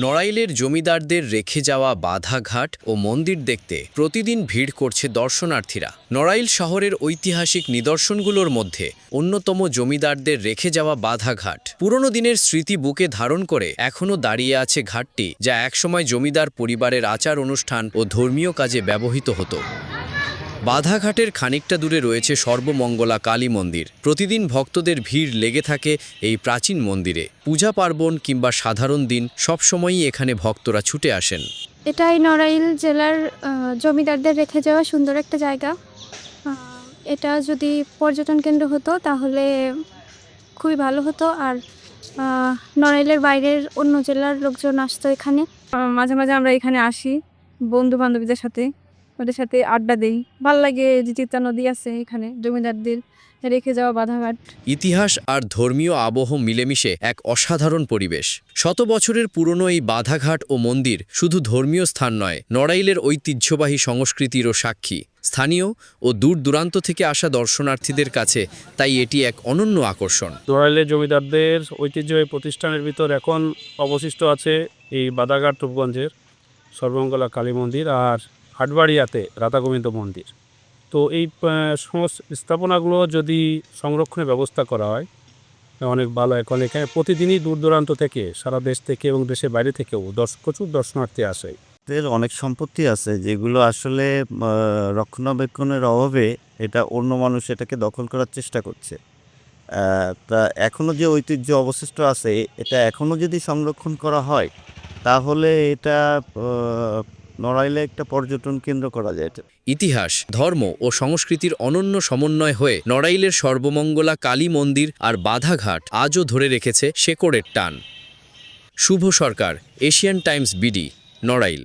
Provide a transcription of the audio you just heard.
নড়াইলের জমিদারদের রেখে যাওয়া বাধাঘাট ও মন্দির দেখতে প্রতিদিন ভিড় করছে দর্শনার্থীরা। নড়াইল শহরের ঐতিহাসিক নিদর্শনগুলোর মধ্যে অন্যতম জমিদারদের রেখে যাওয়া বাধাঘাট। পুরনো দিনের স্মৃতি বুকে ধারণ করে এখনও দাঁড়িয়ে আছে ঘাটটি, যা একসময় জমিদার পরিবারের আচার অনুষ্ঠান ও ধর্মীয় কাজে ব্যবহৃত হতো। বাধাঘাটের খানিকটা দূরে রয়েছে সর্বমঙ্গলা কালী মন্দির। প্রতিদিন ভক্তদের ভিড় লেগে থাকে এই প্রাচীন মন্দিরে। পূজা পার্বণ কিংবা সাধারণ দিন সবসময়ই এখানে ভক্তরা ছুটে আসেন। এটাই নড়াইল জেলার জমিদারদের রেখে যাওয়া সুন্দর একটা জায়গা। এটা যদি পর্যটন কেন্দ্র হতো তাহলে খুবই ভালো হতো। আর নড়াইলের বাইরের অন্য জেলার লোকজন আসতো এখানে। মাঝে মাঝে আমরা এখানে আসি বন্ধু বান্ধবীদের সাথে। ওদের সাথে আড্ডা দেই। ভালো লাগে যে চিত্তা নদী আছে এখানে জমিদারদের রেখে যাওয়া বাধাঘাট। ইতিহাস আর ধর্মীয় আবহ মিলেমিশে এক অসাধারণ পরিবেশ। শত বছরের পুরনো এই বাধাঘাট ও মন্দির শুধু ধর্মীয় স্থান নয় নড়াইলের ঐতিহ্যবাহী সংস্কৃতিরও সাক্ষী। স্থানীয় ও দূর দূরান্ত থেকে আসা দর্শনার্থীদের কাছে তাই এটি এক অনন্য আকর্ষণ। নড়াইলের জমিদারদের ঐতিহ্যবাহী প্রতিষ্ঠানের ভিতর এখন অবশিষ্ট আছে এই বাদাঘাট রূপগঞ্জের সর্বমঙ্গলা কালী মন্দির আর হাটবাড়িয়াতে রাধাগোবিন্দ মন্দির। তো এই স্থাপনাগুলো যদি সংরক্ষণের ব্যবস্থা করা হয়, অনেক ভালো। এখন এখানে প্রতিদিনই দূর দূরান্ত থেকে, সারা দেশ থেকে এবং দেশের বাইরে থেকেও দর্শ, প্রচুর দর্শনার্থী আসে। এর অনেক সম্পত্তি আছে যেগুলো আসলে রক্ষণাবেক্ষণের অভাবে এটা অন্য মানুষ এটাকে দখল করার চেষ্টা করছে। তা এখনও যে ঐতিহ্য অবশিষ্ট আছে, এটা এখনও যদি সংরক্ষণ করা হয়, তাহলে এটা নড়াইলে একটা পর্যটন কেন্দ্র করা যায়। ইতিহাস, ধর্ম ও সংস্কৃতির অনন্য সমন্বয় হয়ে নড়াইলের সর্বমঙ্গলা কালী মন্দির আর বাধাঘাট আজও ধরে রেখেছে শেকড়ের টান। Shubho Sarkar, Asian Times BD, Narail.